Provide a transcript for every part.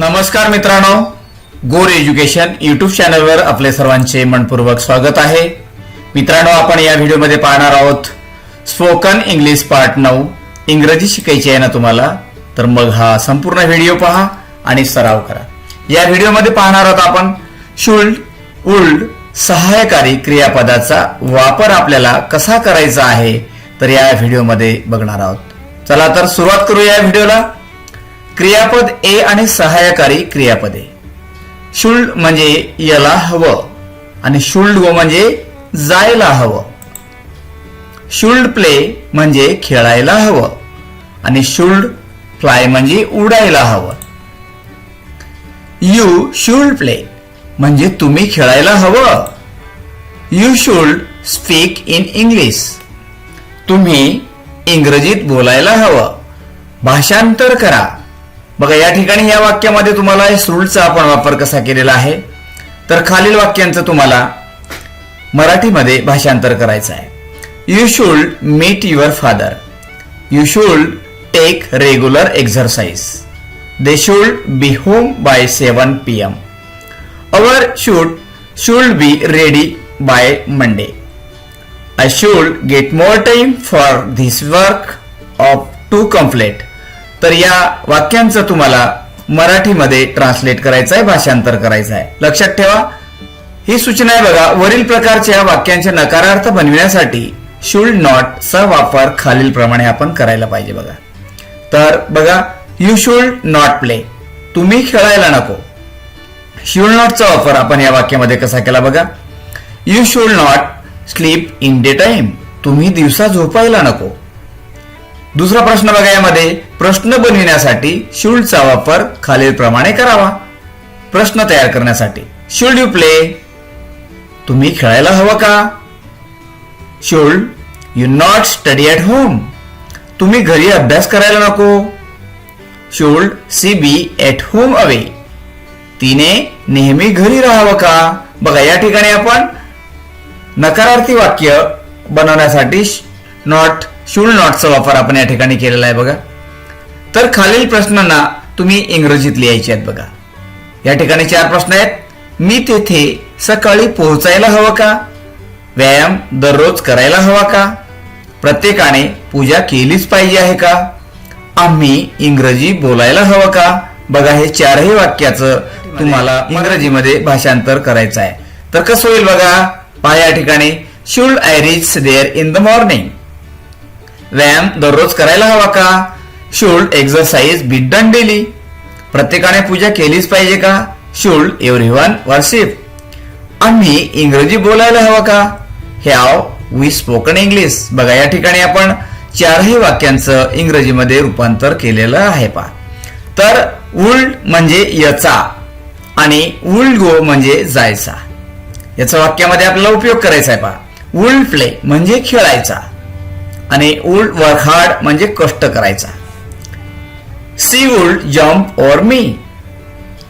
नमस्कार मित्रांनो गोर एज्युकेशन युट्यूब चॅनलवर आपले सर्वांचे मनपूर्वक स्वागत आहे. मित्रांनो आपण या व्हिडिओमध्ये पाहणार आहोत स्पोकन इंग्लिश पार्ट नऊ इंग्रजी शिकायची आहे ना तुम्हाला तर मग हा संपूर्ण व्हिडिओ पहा आणि सराव करा. या व्हिडिओमध्ये पाहणार आहोत आपण शुल्ड उल्ड सहायकारी क्रियापदाचा वापर आपल्याला कसा करायचा आहे तर या व्हिडिओमध्ये बघणार आहोत. चला तर सुरुवात करूया या व्हिडिओला. क्रियापद ए आणि सहायकारी क्रियापदे शुल्ड म्हणजे याला हवं आणि शुल्ड व म्हणजे जायला हवं. शुल्ड प्ले म्हणजे खेळायला हवं आणि शुल्ड फ्लाय म्हणजे उडायला हवं. यू शुल्ड प्ले म्हणजे तुम्ही खेळायला हवं. You should speak in English तुम्ही इंग्रजीत बोलायला हवं. भाषांतर करा. बघा या ठिकाणी या वाक्यामध्ये तुम्हाला शुल्डचा आपण वापर कसा केलेला आहे? तर खालील वाक्यांचं तुम्हाला मराठीमध्ये भाषांतर करायचं आहे. You should meet your father you should take regular exercise they should be home by seven P M our should should be ready by Monday I should get more time for this work of to complete तर या वाक्यांचं तुम्हाला मराठीमध्ये translate करायचं आहे भाषांतर करायचं आहे लक्षात ठेवा. ही सूचना आहे बघा वरील प्रकारच्या वाक्यांचे नकारार्थ बनविण्यासाठी शुल्ड नॉट चा वापर खालील प्रमाणे आपण करायला पाहिजे बघा. तर बघा यू शुड नॉट प्ले तुम्ही खेळायला नको. शुल्ड नॉटचा वापर आपण या वाक्यामध्ये कसा केला बघा? You should not sleep in day time तुम्ही दिवसा झोपायला नको. दुसरा प्रश्न बघा यामध्ये. प्रश्न बनविण्यासाठी शुल्डचा वापर खालील प्रमाणे करावा. प्रश्न तयार करण्यासाठी. शुल्ड यू प्ले तुम्ही खेळायला हवं का? Should you not study at home तुम्ही घरी अभ्यास करायला नको. Should she be at home away तिने नेहमी घरी राहावं का? बघा या ठिकाणी आपण नकारार्थी वाक्य बनवण्यासाठी नॉट शूल नॉटचा वापर आपण या ठिकाणी केलेला आहे बघा. तर खालील प्रश्नांना तुम्ही इंग्रजीत लिहायचे आहेत बघा. या ठिकाणी चार प्रश्न आहेत. मी तेथे सकाळी पोहोचायला हवं का? व्यायाम दररोज करायला हवा का? प्रत्येकाने पूजा केलीच पाहिजे आहे का? आम्ही इंग्रजी बोलायला हवं का? बघा हे चारही वाक्याचं तुम्हाला इंग्रजीमध्ये भाषांतर करायचं आहे. तर कसं होईल बघा? पहा या ठिकाणी. Should I reach there in the morning व्यायाम दररोज करायला हवा का? Should exercise be done daily प्रत्येकाने पूजा केलीच पाहिजे का? शुल्ड एव्हरी वन वर्शिप आम्ही इंग्रजी बोलायला हवं का? हॅव वी स्पोकन इंग्लिश बघा या ठिकाणी आपण चारही वाक्यांचं इंग्रजीमध्ये रूपांतर केलेलं आहे पा तर उल्ड म्हणजे यचा आणि उल्ड गो म्हणजे जायचा. याचा वाक्यामध्ये आपल्याला उपयोग करायचा आहे पा उल्ड प्ले म्हणजे खेळायचा. आणि उल्ड वर्क हार्ड म्हणजे कष्ट करायचा. सी वुल्ड जम्प ओर मी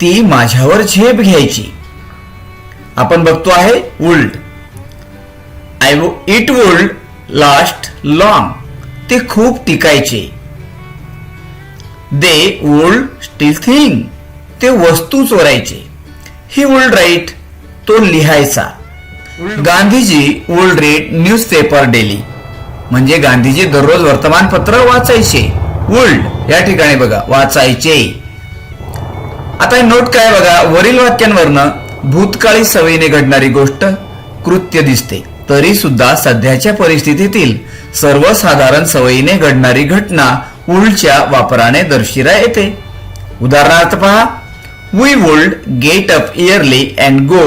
ती माझ्यावर झेप घ्यायची. आपण बघतो आहे would I it would last long ते खूप टिकायचे. दे वुल्ड स्टील थिंग ते वस्तू चोरायचे. ही वुल्ड राईट तो लिहायचा. Gandhiji would read news paper daily म्हणजे गांधीजी दररोज वर्तमानपत्र वाचायचे. वुल्ड या ठिकाणी बघा वाचायचे. आता नोट काय बघा वरील वाक्यांवरनं भूतकाळी सवयीने घडणारी गोष्ट कृत्य दिसते. तरी सुद्धा सध्याच्या परिस्थितीतील सर्वसाधारण सवयीने घडणारी घटना उल्डच्या वापराने दर्शिरा येते. उदाहरणार्थ पहा we would get up early and go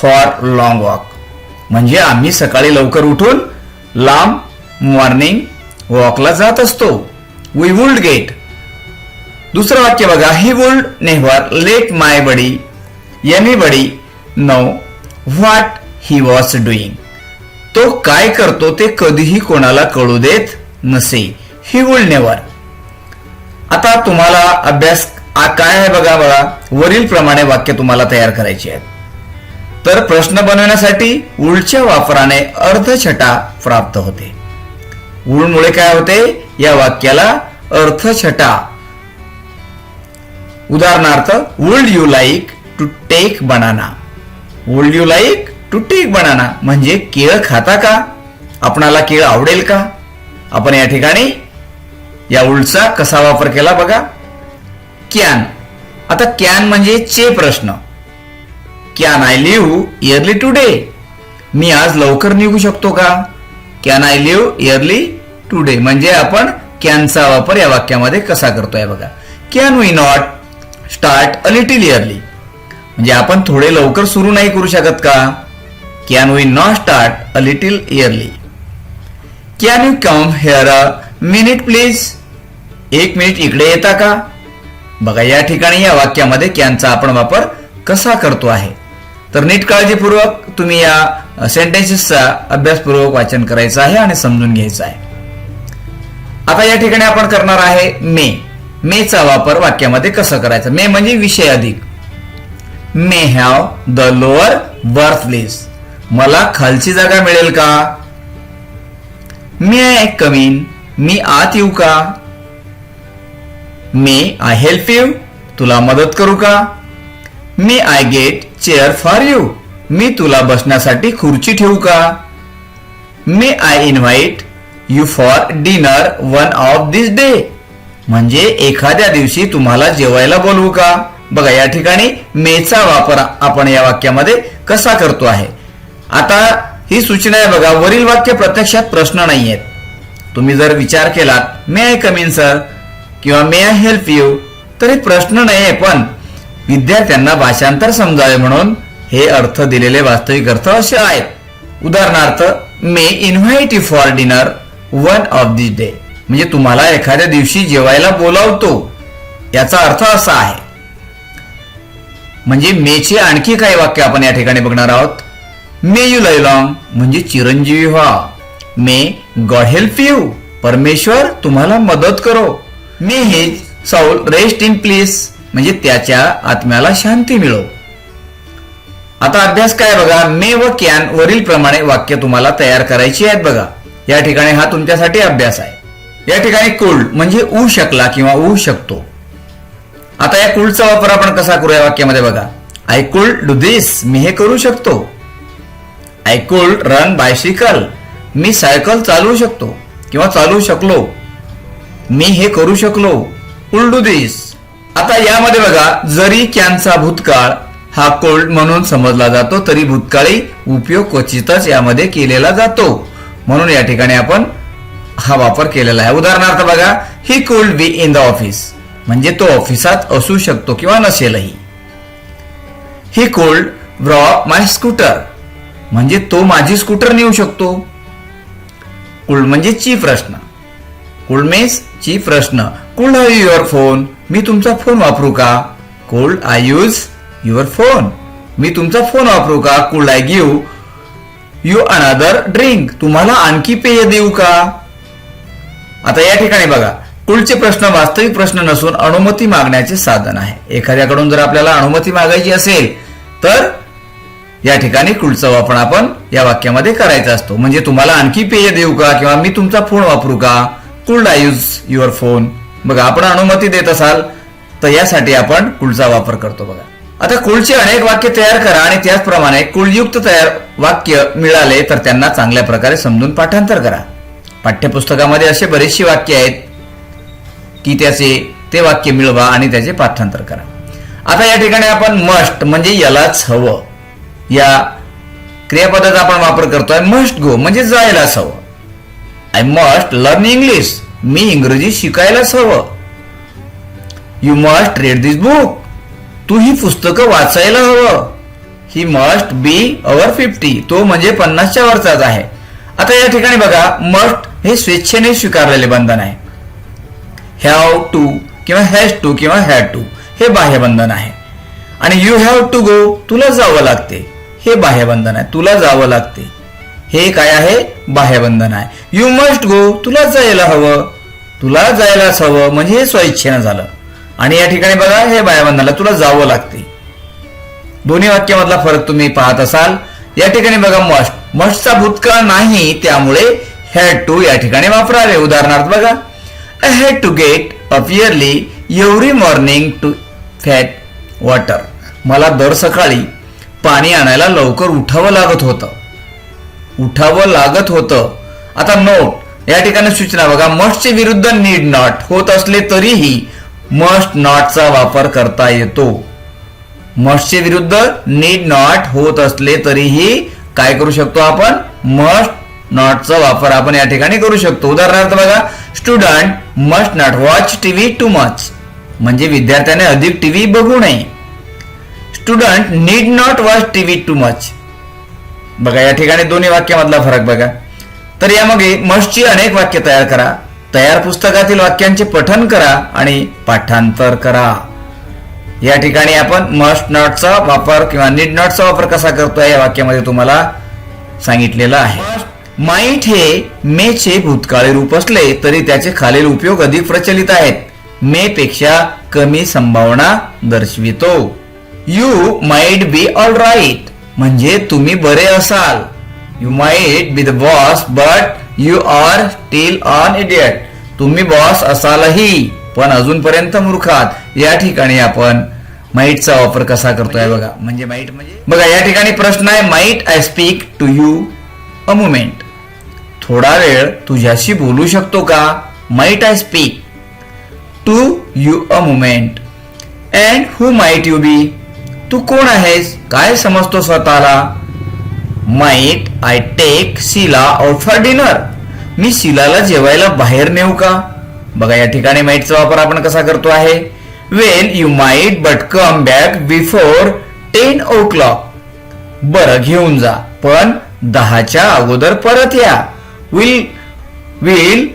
for long walk म्हणजे आम्ही सकाळी लवकर उठून लांब मॉर्निंग वॉकला जात असतो. वी वुल्ड गेट दुसरं वाक्य बघा. He would never let my body anybody know what he was doing तो काय करतो ते कधीही कोणाला कळू देत नसे. ही वुल्ड नेव्हर आता तुम्हाला अभ्यास काय आहे बघा बघा वरील प्रमाणे वाक्य तुम्हाला तयार करायची आहेत. तर प्रश्न बनवण्यासाठी उलच्या वापराने अर्धछटा प्राप्त होते. गुळमुळे काय होते? या वाक्याला अर्थछटा. उदाहरणार्थ would you like to take banana would you like to take banana म्हणजे केळ खाता का? आपणाला केळ आवडेल का? आपण या ठिकाणी या उल्डचा कसा वापर केला बघा? कॅन आता कॅन म्हणजे चे प्रश्न. Can I leave early today मी आज लवकर निघू शकतो का? Can I leave early today म्हणजे आपण कॅनचा वापर या वाक्यामध्ये कसा करतोय बघा. Can we not start a little early म्हणजे आपण थोडे लवकर सुरू नाही करू शकत का? Can we not start a little early can you come here a minute please एक मिनिट इकडे येता का? बघा या ठिकाणी या वाक्यामध्ये कॅनचा आपण वापर कसा करतो आहे. तर नीट काळजीपूर्वक तुम्ही या सेंटेन्सेसचा अभ्यासपूर्वक वाचन करायचं आहे आणि समजून घ्यायचं आहे. आता या ठिकाणी आपण करणार आहे मे. मेचा वापर वाक्यामध्ये कसं करायचा? मे म्हणजे विषय अधिक. May have the lower berth list मला खालची जागा मिळेल का? May I कमीन. मी आत येऊ का? May I help you. तुला मदत करू का? May I get chair for you. मी तुला बसण्यासाठी खुर्ची ठेवू का? May I invite you for dinner one of this day म्हणजे एखाद्या दिवशी तुम्हाला जेवायला बोलवू का? बघा या ठिकाणी मेचा वापर आपण या वाक्यामध्ये कसा करतो आहे. आता ही सूचना आहे बघा वरील वाक्य प्रत्यक्षात प्रश्न नाही आहेत तुम्ही जर विचार केलात may I come in sir किंवा मे आय हेल्प यू तर हे प्रश्न नाही आहे पण विद्यार्थ्यांना भाषांतर समजावे म्हणून हे अर्थ दिलेले वास्तविक अर्थ असे आहेत. उदाहरणार्थ may invite you for dinner one of this day म्हणजे तुम्हाला एखाद्या दिवशी जेवायला बोलावतो. याचा अर्थ असा आहे. म्हणजे मेचे आणखी काही वाक्य आपण या ठिकाणी बघणार आहोत. मे यू लाईव्ह लॉंग म्हणजे चिरंजीवी व्हा. मे गॉड हेल्प यू परमेश्वर तुम्हाला मदत करो. मे हे सौल रेस्ट इन प्लीज म्हणजे त्याच्या आत्म्याला शांती मिळो. आता अभ्यास काय बघा मे व कॅन वरील प्रमाणे वाक्य तुम्हाला तयार करायची आहेत बघा. या ठिकाणी हा तुमच्यासाठी अभ्यास आहे. या ठिकाणी कुल्ड म्हणजे ऊ शकला किंवा ऊ शकतो. आता या कुल्डचा वापर आपण कसा करू या वाक्यामध्ये बघा. आय कुल्ड डू दिस मी हे करू शकतो. आय कुल्ड रन बायसिकल मी सायकल चालवू शकतो किंवा चालवू शकलो. मी हे करू शकलो. कुल्ड डू दिस आता यामध्ये बघा जरी कॅनचा भूतकाळ हा कोल्ड म्हणून समजला जातो तरी भूतकाळी उपयोग क्वचितच यामध्ये केलेला जातो. म्हणून या ठिकाणी आपण हा वापर केलेला आहे. उदाहरणार्थ बघा he could be in the office. म्हणजे तो ऑफिसात असू शकतो किंवा नसेलही. He could borrow my scooter. म्हणजे तो माझी स्कूटर नेऊ शकतो. कुल्ड म्हणजे ची प्रश्न. कुल्ड मीन्स ची प्रश्न. Could have your phone? मी तुमचा फोन वापरू का? Could I use your phone. मी तुमचा फोन वापरू का? Could I give you another drink तुम्हाला आणखी पेय देऊ का? आता या ठिकाणी बघा. कुलचे प्रश्न वास्तविक प्रश्न नसून अनुमती मागण्याचे साधन आहे. एखाद्याकडून जर आपल्याला अनुमती मागायची असेल तर या ठिकाणी कुलचा वापर आपण या वाक्यामध्ये करायचा असतो. म्हणजे तुम्हाला आणखी पेय देऊ का? किंवा मी तुमचा फोन वापरू का? Could I use your phone बघा आपण अनुमती देत असाल तर यासाठी आपण कुलचा वापर करतो बघा. आता कुळचे अनेक वाक्य तयार करा आणि त्याचप्रमाणे कुळयुक्त तयार वाक्य मिळाले तर त्यांना चांगल्या प्रकारे समजून पाठांतर करा. पाठ्यपुस्तकामध्ये असे बरेचशी वाक्य आहेत की त्याचे ते वाक्य मिळवा आणि त्याचे पाठांतर करा. आता या ठिकाणी आपण मस्ट म्हणजे यालाच हवं. या क्रियापदाचा आपण वापर करतोय मस्ट गो म्हणजे जायलाच हवं. आय मस्ट लर्न इंग्लिश मी इंग्रजी शिकायलाच हवं. You must read this book तू ही पुस्तकं वाचायला हवं. He must be over fifty तो म्हणजे पन्नासच्या वरचाच आहे. आता या ठिकाणी बघा मस्ट हे स्वेच्छेने स्वीकारलेले बंधन आहे. हॅव टू किंवा हॅज टू किंवा हॅड टू हे बाह्यबंधन आहे. आणि यू हॅव टू गो तुला जावं लागते. हे बाह्यबंधन आहे तुला जावं लागते. हे काय आहे? बाह्यबंधन आहे. यू मस्ट गो तुला जायला हवं. तुला जायलाच हवं म्हणजे हे स्वइच्छेनं झालं. आणि या ठिकाणी बघा हे बाह्यबंधनाला तुला जावं लागते. दोन्ही वाक्यामधला फरक तुम्ही पाहत असाल. या ठिकाणी बघा मस्ट मस्टचा भूतकाळ नाही त्यामुळे हॅड टू या ठिकाणी वापरावे. उदाहरणार्थ बघा I had to get up early every morning to fat water मला दर सकाळी पाणी आणायला लवकर उठावं लागत होतं. उठावं लागत होतं. आता नोट या ठिकाणी सूचना बघा मस्टचे विरुद्ध नीड नॉट होत असले तरीही मस्ट नॉटचा वापर करता येतो. मस्टचे विरुद्ध नीड नॉट होत असले तरीही काय करू शकतो आपण? मस्ट नॉटचा वापर आपण या ठिकाणी करू शकतो. उदाहरणार्थ बघा student must not watch TV too much. म्हणजे विद्यार्थ्याने अधिक टीव्ही बघू नये. Student need not watch TV too much. बघा या ठिकाणी दोन्ही वाक्यामधला फरक बघा. तर यामागे मस्टची अनेक वाक्य तयार करा. तयार पुस्तकातील वाक्यांचे पठन करा आणि पाठांतर करा. या ठिकाणी आपण मस्ट नॉटचा वापर किंवा नीड नॉटचा वापर कसा करतोय या वाक्यामध्ये तुम्हाला सांगितलेलं आहे. माईट हे मेचे भूतकाळी रूप असले तरी त्याचे खालील उपयोग अधिक प्रचलित आहेत. मे पेक्षा कमी संभावना दर्शवितो. You might be all right म्हणजे तुम्ही बरे असाल. You might be the boss but you are still an idiot तुम्ही बॉस असालही पण अजूनपर्यंत मूर्खात या ठिकाणी आपण माईटचा वापर कसा करतोय बघा. म्हणजे माईट म्हणजे? बघा या ठिकाणी प्रश्न आहे might I speak to you a moment थोडा वेळ तुझ्याशी बोलू शकतो का? Might I speak to you a moment and who might you be तू कोण आहेस? काय समजतो स्वतःला? Might I take Sheela out for dinner मी शिलाला जेवायला बाहेर नेऊ का? बघा या ठिकाणी माईटचा वापर आपण कसा करतो आहे? Well you might but come back before ten o'clock बरं घेऊन जा. पण दहाच्या अगोदर परत या. Will will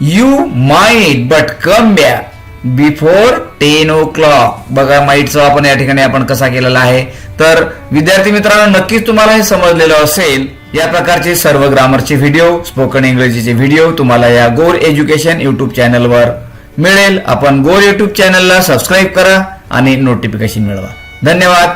you might but come back before ten o'clock. बघा माईटचा आपण या ठिकाणी आपण कसा केलेला आहे. तर विद्यार्थी मित्रांनो नक्कीच तुम्हाला हे समजलेलं असेल या प्रकारचे सर्व ग्रामरचे व्हिडिओ स्पोकन इंग्रजीचे व्हिडिओ तुम्हाला या गोल एज्युकेशन युट्यूब चॅनलवर मिळेल. आपण गोल युट्यूब चॅनलला सबस्क्राईब करा आणि नोटिफिकेशन मिळवा. धन्यवाद.